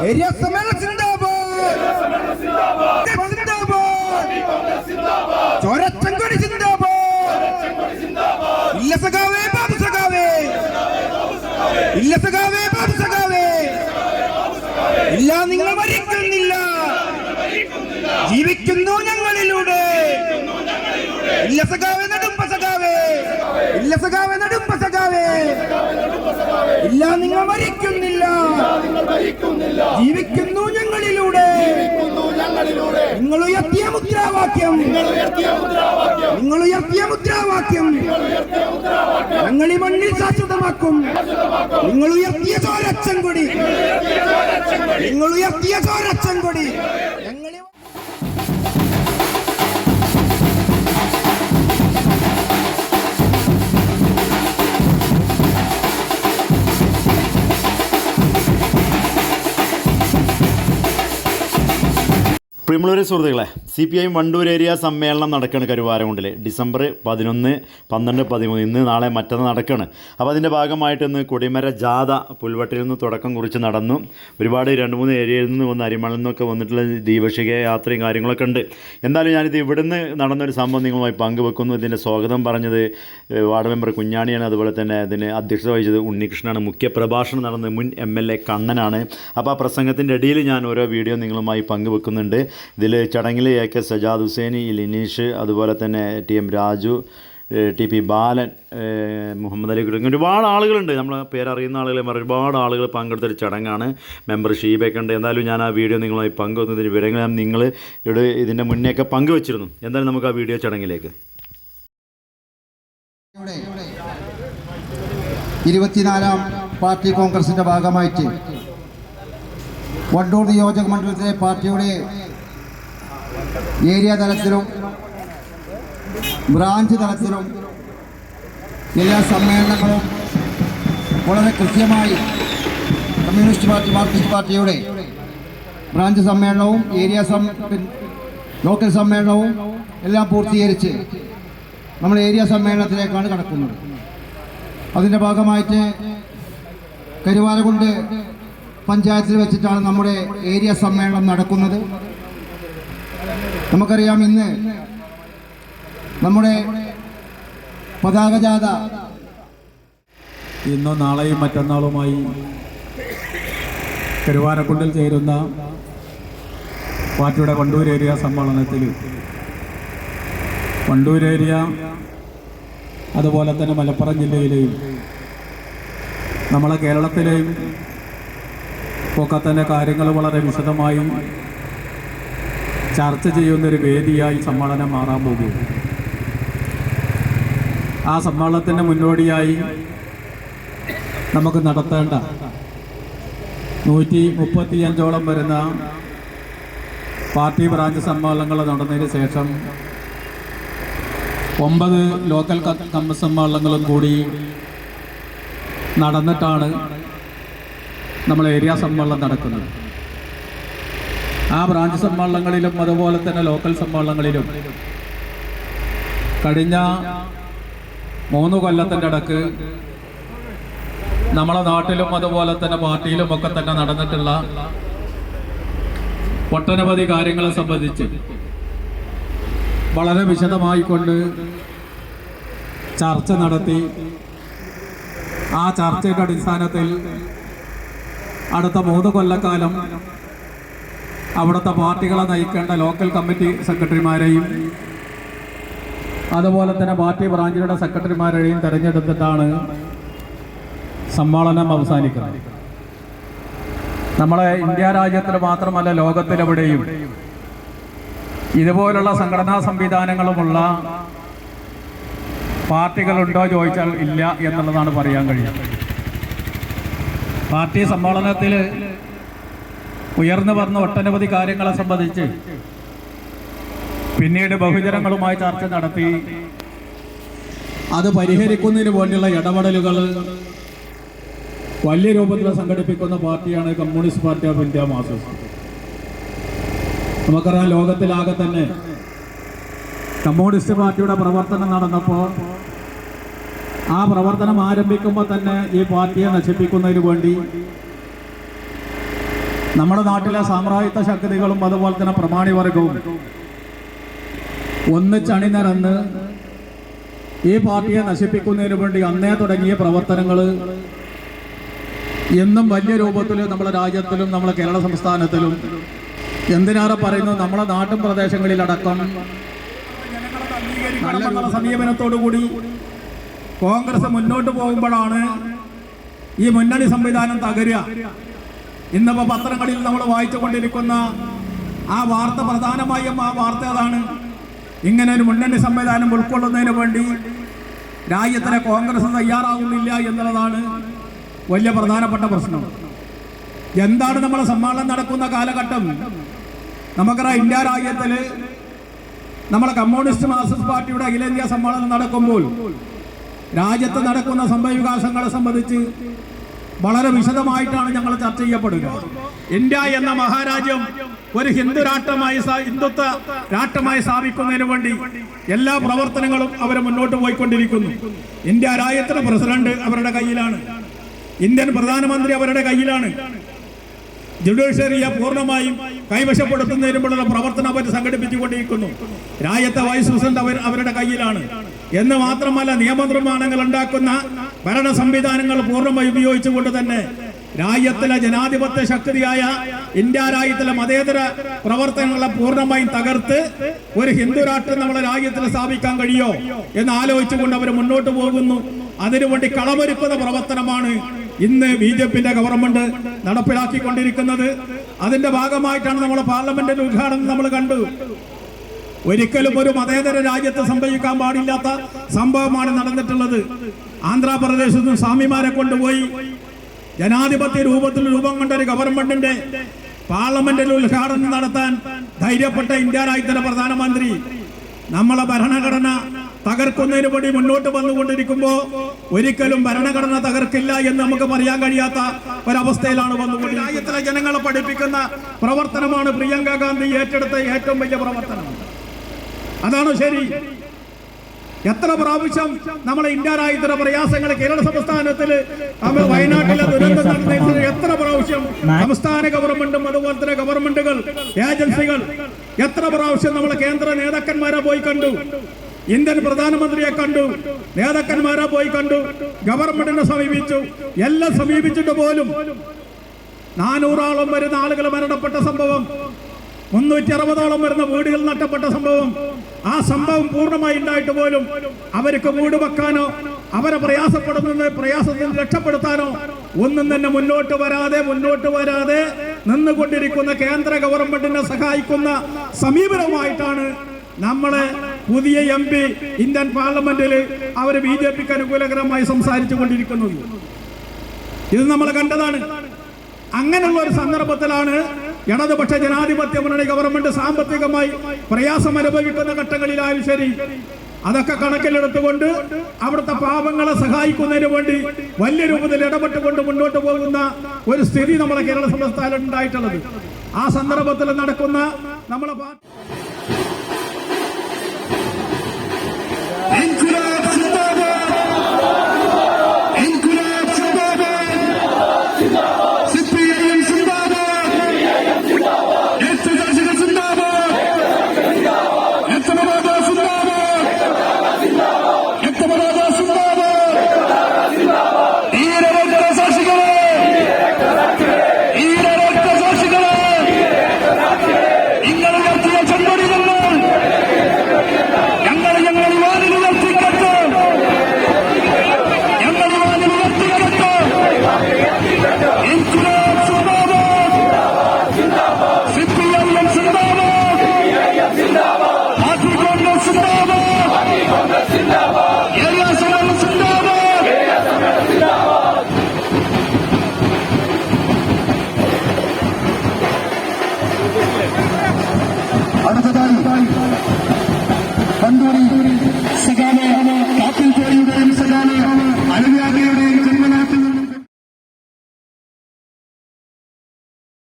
Area സമ്മേളനം ചോരച്ചങ്കൊടി ഇല്ല സഖാവേ ബാബു സഖാവേ ഇല്ല സഖാവേ ബാബു സഖാവേ ഇല്ല നിങ്ങൾ മരിക്കുന്നില്ല ജീവിക്കുന്നു ഞങ്ങളിലൂടെ ഇല്ല സഖാവേ നടുമ്പ സഖാവേ ഇല്ല സഖാവേ നടുമ്പ സഖാവേ. ഇല്ല നിങ്ങൾ മരിക്കുന്നില്ല. ജീവിക്കുന്നു ഞങ്ങളിലൂടെ. നിങ്ങൾ ഉയർത്തിയ മുദ്രാവാക്യം. നിങ്ങൾ ഉയർത്തിയ മുദ്രാവാക്യം. ഞങ്ങൾ ഈ മണ്ണിൽ ശാശ്വതമാക്കും. നിങ്ങൾ ഉയർത്തിയ ചോരച്ചൻകൊടി നിങ്ങൾ ഉയർത്തിയ ചോരച്ചൻകൊടി ഞങ്ങൾ പ്രിയമുള്ളവരെ സുഹൃത്തുക്കളെ C P I Wandoor area സമ്മേളനം നടക്കുകയാണ് കരുവാരകുണ്ടിൽ ഡിസംബർ പതിനൊന്ന് പന്ത്രണ്ട് പതിമൂന്ന് ഇന്ന് നാളെ മറ്റന്ന് നടക്കുകയാണ്. അപ്പോൾ അതിന്റെ ഭാഗമായിട്ട് ഇന്ന് കൊടിമര ജാഥ പുൽവട്ടിൽ നിന്ന് തുടക്കം കുറിച്ച് നടന്നു. ഒരുപാട് രണ്ട് മൂന്ന് ഏരിയയിൽ നിന്ന് വന്ന് അരിമളിൽ നിന്നൊക്കെ വന്നിട്ടുള്ള ദീപശിക യാത്രയും കാര്യങ്ങളൊക്കെ ഉണ്ട്. എന്തായാലും ഞാനിത് ഇവിടുന്ന് നടന്നൊരു സംഭവം നിങ്ങളുമായി പങ്കുവെക്കുന്നു. ഇതിന്റെ സ്വാഗതം പറഞ്ഞത് വാർഡ് മെമ്പർ കുഞ്ഞാണിയാണ്. അതുപോലെ തന്നെ ഇതിന് അധ്യക്ഷത വഹിച്ചത് ഉണ്ണികൃഷ്ണനാണ്. മുഖ്യ പ്രഭാഷണം നടന്നത് മുൻ എം എൽ എ കണ്ണനാണ്. അപ്പോൾ ആ പ്രസംഗത്തിന്റെ ഇടയിൽ ഞാൻ ഓരോ വീഡിയോ നിങ്ങളുമായി പങ്കുവെക്കുന്നുണ്ട്. ഇതിൽ ചടങ്ങിൽ എ കെ സജാദ് ഹുസൈനി ലിനീഷ് അതുപോലെ തന്നെ T M Raju T P Balan Muhammad Ali കുടുങ്ങി ഒരുപാട് ആളുകളുണ്ട്. നമ്മൾ പേരറിയുന്ന ആളുകളെ ഒരുപാട് ആളുകൾ പങ്കെടുത്തൊരു ചടങ്ങാണ്. മെമ്പർ ഷീബയൊക്കെ ഉണ്ട്. എന്തായാലും ഞാൻ ആ വീഡിയോ നിങ്ങളുമായി പങ്കുവെക്കുന്നതിന് വിവരങ്ങൾ ഞാൻ നിങ്ങൾ ഇവിടെ ഇതിന്റെ മുന്നേയൊക്കെ പങ്കുവച്ചിരുന്നു. എന്തായാലും നമുക്ക് ആ വീഡിയോ ചടങ്ങിലേക്ക്. ഇരുപത്തിനാലാം പാർട്ടി കോൺഗ്രസിന്റെ ഭാഗമായിട്ട് വണ്ടൂർ നിയോജക മണ്ഡലത്തിലെ പാർട്ടിയുടെ ഏരിയ തലത്തിലും ബ്രാഞ്ച് തലത്തിലും എല്ലാ സമ്മേളനങ്ങളും വളരെ കൃത്യമായി കമ്മ്യൂണിസ്റ്റ് പാർട്ടി മാർക്സിസ്റ്റ് പാർട്ടിയുടെ ബ്രാഞ്ച് സമ്മേളനവും ഏരിയ സം ലോക്കൽ സമ്മേളനവും എല്ലാം പൂർത്തീകരിച്ച് നമ്മൾ ഏരിയ സമ്മേളനത്തിലേക്കാണ് കടക്കുന്നത്. അതിന്റെ ഭാഗമായിട്ട് കരുവാരകുണ്ട് പഞ്ചായത്തിൽ വെച്ചിട്ടാണ് നമ്മുടെ ഏരിയ സമ്മേളനം നടക്കുന്നത്. നമുക്കറിയാം ഇന്ന് നമ്മുടെ പതാക ജാഥ. ഇന്നും നാളെയും മറ്റന്നാളുമായി കരുവാരക്കുണ്ടിൽ ചേരുന്ന പാർട്ടിയുടെ വണ്ടൂർ ഏരിയ സമ്മേളനത്തിൽ. വണ്ടൂർ ഏരിയ അതുപോലെ തന്നെ മലപ്പുറം ജില്ലയിലെയും നമ്മളെ കേരളത്തിലെയും ഒക്കെ തന്നെ കാര്യങ്ങൾ വളരെ വിശദമായി ചർച്ച ചെയ്യുന്നൊരു വേദിയായി സമ്മേളനം മാറാൻ പോകും ആ സമ്മേളനത്തിന്റെ മുന്നോടിയായി നമുക്ക് നടത്തേണ്ട നൂറ്റി മുപ്പത്തിയഞ്ചോളം വരുന്ന പാർട്ടി ബ്രാഞ്ച് സമ്മേളനങ്ങൾ നടന്നതിന് ശേഷം ഒമ്പത് ലോക്കൽ കമ്മ സമ്മേളനങ്ങളും കൂടി നടന്നിട്ടാണ് നമ്മൾ ഏരിയ സമ്മേളനം നടക്കുന്നത്. ആ ബ്രാഞ്ച് സമ്മേളനങ്ങളിലും അതുപോലെ തന്നെ ലോക്കൽ സമ്മേളനങ്ങളിലും. കഴിഞ്ഞ മൂന്ന് കൊല്ലത്തിന്റെ ഇടയ്ക്ക് നമ്മളെ നാട്ടിലും അതുപോലെ തന്നെ പാർട്ടിയിലും ഒക്കെ തന്നെ നടന്നിട്ടുള്ള ഒട്ടനവധി കാര്യങ്ങളെ സംബന്ധിച്ച് വളരെ വിശദമായിക്കൊണ്ട് ചർച്ച നടത്തി. ആ ചർച്ചയുടെ അടിസ്ഥാനത്തിൽ അടുത്ത മൂന്ന് കൊല്ലക്കാലം അവിടുത്തെ പാർട്ടികളെ നയിക്കേണ്ട ലോക്കൽ കമ്മിറ്റി സെക്രട്ടറിമാരെയും അതുപോലെ തന്നെ പാർട്ടി ബ്രാഞ്ചുകളുടെ സെക്രട്ടറിമാരെയും തിരഞ്ഞെടുത്തിട്ടാണ് സമ്മേളനം അവസാനിക്കുന്നത്. നമ്മളെ ഇന്ത്യ രാജ്യത്തിൽ മാത്രമല്ല ലോകത്തിലെവിടെയും ഇതുപോലുള്ള സംഘടനാ സംവിധാനങ്ങളുമുള്ള പാർട്ടികളുണ്ടോ ചോദിച്ചാൽ ഇല്ല എന്നുള്ളതാണ് പറയാൻ കഴിയുന്നത് പാർട്ടി സമ്മേളനത്തിൽ ഉയർന്നു വന്ന ഒട്ടനവധി കാര്യങ്ങളെ സംബന്ധിച്ച് പിന്നീട് ബഹുജനങ്ങളുമായി ചർച്ച നടത്തി. അത് പരിഹരിക്കുന്നതിന് വേണ്ടിയുള്ള ഇടപെടലുകൾ വലിയ രൂപത്തിൽ സംഘടിപ്പിക്കുന്ന പാർട്ടിയാണ് communist party of India Marxist നമുക്കറിയാം ലോകത്തിലാകെ തന്നെ കമ്മ്യൂണിസ്റ്റ് പാർട്ടിയുടെ പ്രവർത്തനം നടന്നപ്പോൾ ആ പ്രവർത്തനം ആരംഭിക്കുമ്പോൾ തന്നെ ഈ പാർട്ടിയെ നശിപ്പിക്കുന്നതിന് വേണ്ടി നമ്മുടെ നാട്ടിലെ സാമ്രാജ്യത്വ ശക്തികളും അതുപോലെ തന്നെ പ്രമാണിവർഗവും ഒന്നിച്ചണിനിരന്ന് ഈ പാർട്ടിയെ നശിപ്പിക്കുന്നതിന് വേണ്ടി അന്നേ തുടങ്ങിയ പ്രവർത്തനങ്ങൾ എന്നും വലിയ രൂപത്തിൽ നമ്മുടെ രാജ്യത്തിലും നമ്മുടെ കേരള സംസ്ഥാനത്തിലും എന്തിനേറെ പറയുന്നു നമ്മുടെ നാട്ടും പ്രദേശങ്ങളിലടക്കം സമീപനത്തോടുകൂടി കോൺഗ്രസ് മുന്നോട്ട് പോകുമ്പോഴാണ് ഈ മുന്നണി സംവിധാനം തകരുക. ഇന്നിപ്പോ പത്രങ്ങളിൽ നമ്മൾ വായിച്ചുകൊണ്ടിരിക്കുന്ന ആ വാർത്ത പ്രധാനമായും ആ വാർത്ത അതാണ്. ഇങ്ങനെ ഒരു മുന്നണി സംവിധാനം ഉൾക്കൊള്ളുന്നതിന് വേണ്ടി രാജ്യത്തിലെ കോൺഗ്രസ് തയ്യാറാകുന്നില്ല എന്നുള്ളതാണ് വലിയ പ്രധാനപ്പെട്ട പ്രശ്നം. എന്താണ് നമ്മളെ സമ്മേളനം നടക്കുന്ന കാലഘട്ടം? നമുക്കറിയാം ഇന്ത്യ രാജ്യത്തിൽ നമ്മളെ കമ്മ്യൂണിസ്റ്റ് മാർക്സിസ്റ്റ് പാർട്ടിയുടെ അഖിലേന്ത്യാ സമ്മേളനം നടക്കുമ്പോൾ രാജ്യത്ത് നടക്കുന്ന സംഭവവികാസങ്ങളെ സംബന്ധിച്ച് വളരെ വിശദമായിട്ടാണ് ഞങ്ങൾ ചർച്ച ചെയ്യപ്പെടുക. ഇന്ത്യ എന്ന മഹാരാജ്യം ഒരു ഹിന്ദു രാഷ്ട്രമായി ഹിന്ദുത്വ രാഷ്ട്രമായി സ്ഥാപിക്കുന്നതിന് വേണ്ടി എല്ലാ പ്രവർത്തനങ്ങളും അവർ മുന്നോട്ട് പോയിക്കൊണ്ടിരിക്കുന്നു. ഇന്ത്യ രാജ്യത്തിന്റെ പ്രസിഡന്റ് അവരുടെ കയ്യിലാണ്. ഇന്ത്യൻ പ്രധാനമന്ത്രി അവരുടെ കയ്യിലാണ്. ജുഡീഷ്യറിയെ പൂർണമായും കൈവശപ്പെടുത്തുന്നതിനുമുള്ള പ്രവർത്തനം അവർ സംഘടിപ്പിച്ചുകൊണ്ടിരിക്കുന്നു. രാജ്യത്തെ വൈസ് പ്രസിഡന്റ് അവർ അവരുടെ കയ്യിലാണ്. എന്ന് മാത്രമല്ല നിയമനിർമ്മാണങ്ങൾ ഉണ്ടാക്കുന്ന ഭരണ സംവിധാനങ്ങൾ പൂർണമായി ഉപയോഗിച്ചുകൊണ്ട് തന്നെ രാജ്യത്തിലെ ജനാധിപത്യ ശക്തിയായ ഇന്ത്യ രാജ്യത്തിലെ മതേതര പ്രവർത്തനങ്ങളെ പൂർണമായും തകർത്ത് ഒരു ഹിന്ദു രാഷ്ട്രം നമ്മുടെ രാജ്യത്തിൽ സ്ഥാപിക്കാൻ കഴിയോ എന്ന് ആലോചിച്ചുകൊണ്ട് അവർ മുന്നോട്ട് പോകുന്നു. അതിനുവേണ്ടി കളമൊരുക്കുന്ന പ്രവർത്തനമാണ് ഇന്ന് ബി ജെ പിന്റെ ഗവൺമെന്റ് നടപ്പിലാക്കിക്കൊണ്ടിരിക്കുന്നത്. അതിന്റെ ഭാഗമായിട്ടാണ് നമ്മൾ പാർലമെന്റിന്റെ ഉദ്ഘാടനം നമ്മൾ കണ്ടു. ഒരിക്കലും ഒരു മതേതര രാജ്യത്ത് സംഭവിക്കാൻ പാടില്ലാത്ത സംഭവമാണ് നടന്നിട്ടുള്ളത്. ആന്ധ്രാപ്രദേശിൽ നിന്ന് സ്വാമിമാരെ കൊണ്ടുപോയി. ജനാധിപത്യ രൂപത്തിൽ രൂപം കൊണ്ട ഒരു ഗവൺമെന്റിന്റെ പാർലമെന്റിൽ ഉദ്ഘാടനം നടത്താൻ ധൈര്യപ്പെട്ട ഇന്ത്യ രാജ്യത്തിന്റെ പ്രധാനമന്ത്രി നമ്മളെ ഭരണഘടന തകർക്കുന്നതിന് വേണ്ടി മുന്നോട്ട് വന്നുകൊണ്ടിരിക്കുമ്പോൾ ഒരിക്കലും ഭരണഘടന തകർക്കില്ല എന്ന് നമുക്ക് പറയാൻ കഴിയാത്ത ഒരവസ്ഥയിലാണ് വന്നുകൊണ്ടിരിക്കുന്നത്. രാജ്യത്തിലെ ജനങ്ങളെ പഠിപ്പിക്കുന്ന പ്രവർത്തനമാണ് പ്രിയങ്ക ഗാന്ധി ഏറ്റെടുത്ത ഏറ്റവും വലിയ പ്രവർത്തനം. അതാണ് ശരി? എത്ര പ്രാവശ്യം നമ്മളെ ഇന്ത്യ രാജ്യത്തിന്റെ പ്രയാസങ്ങൾ കേരള സംസ്ഥാനത്തിൽ നമ്മൾ വയനാട്ടിലെ ദുരന്തം നടന്നതിന് എത്ര പ്രാവശ്യം സംസ്ഥാന ഗവൺമെന്റും അതുപോലെ തന്നെ ഗവൺമെന്റുകൾ ഏജൻസികൾ എത്ര പ്രാവശ്യം നമ്മളെ കേന്ദ്ര നേതാക്കന്മാരെ പോയി കണ്ടു? ഇന്ത്യൻ പ്രധാനമന്ത്രിയെ കണ്ടു നേതാക്കന്മാരെ പോയി കണ്ടു ഗവൺമെന്റിനെ സമീപിച്ചു എല്ലാം സമീപിച്ചിട്ട് പോലും നാനൂറോളം വരുന്ന ആളുകൾ മരണപ്പെട്ട സംഭവം മുന്നൂറ്റി അറുപതോളം വരുന്ന വീടുകൾ നഷ്ടപ്പെട്ട സംഭവം. ആ സംഭവം പൂർണമായി ഉണ്ടായിട്ട് പോലും അവർക്ക് വീട് വെക്കാനോ അവരെ പ്രയാസപ്പെടുന്ന പ്രയാസത്തിൽ രക്ഷപ്പെടുത്താനോ ഒന്നും തന്നെ മുന്നോട്ട് വരാതെ മുന്നോട്ട് വരാതെ നിന്നുകൊണ്ടിരിക്കുന്ന കേന്ദ്ര ഗവൺമെന്റിനെ സഹായിക്കുന്ന സമീപനവുമായിട്ടാണ് നമ്മളെ പുതിയ എം പി ഇന്ത്യൻ പാർലമെന്റിൽ അവർ ബി ജെ പിക്ക് അനുകൂലകരമായി സംസാരിച്ചു കൊണ്ടിരിക്കുന്നത് ഇത് നമ്മൾ കണ്ടതാണ്. അങ്ങനെയുള്ള ഒരു സന്ദർഭത്തിലാണ് ഇടതുപക്ഷ ജനാധിപത്യ മുന്നണി ഗവൺമെന്റ് സാമ്പത്തികമായി പ്രയാസം അനുഭവിക്കുന്ന ഘട്ടങ്ങളിലായാലും ശരി. അതൊക്കെ കണക്കിലെടുത്തുകൊണ്ട് അവിടുത്തെ പാപങ്ങളെ സഹായിക്കുന്നതിന് വേണ്ടി വലിയ രൂപത്തിൽ ഇടപെട്ടുകൊണ്ട് മുന്നോട്ട് പോകുന്ന ഒരു സ്ഥിതി നമ്മുടെ കേരള സംസ്ഥാനം ഉണ്ടായിട്ടുള്ളത്. ആ സന്ദർഭത്തിൽ നടക്കുന്ന നമ്മളെ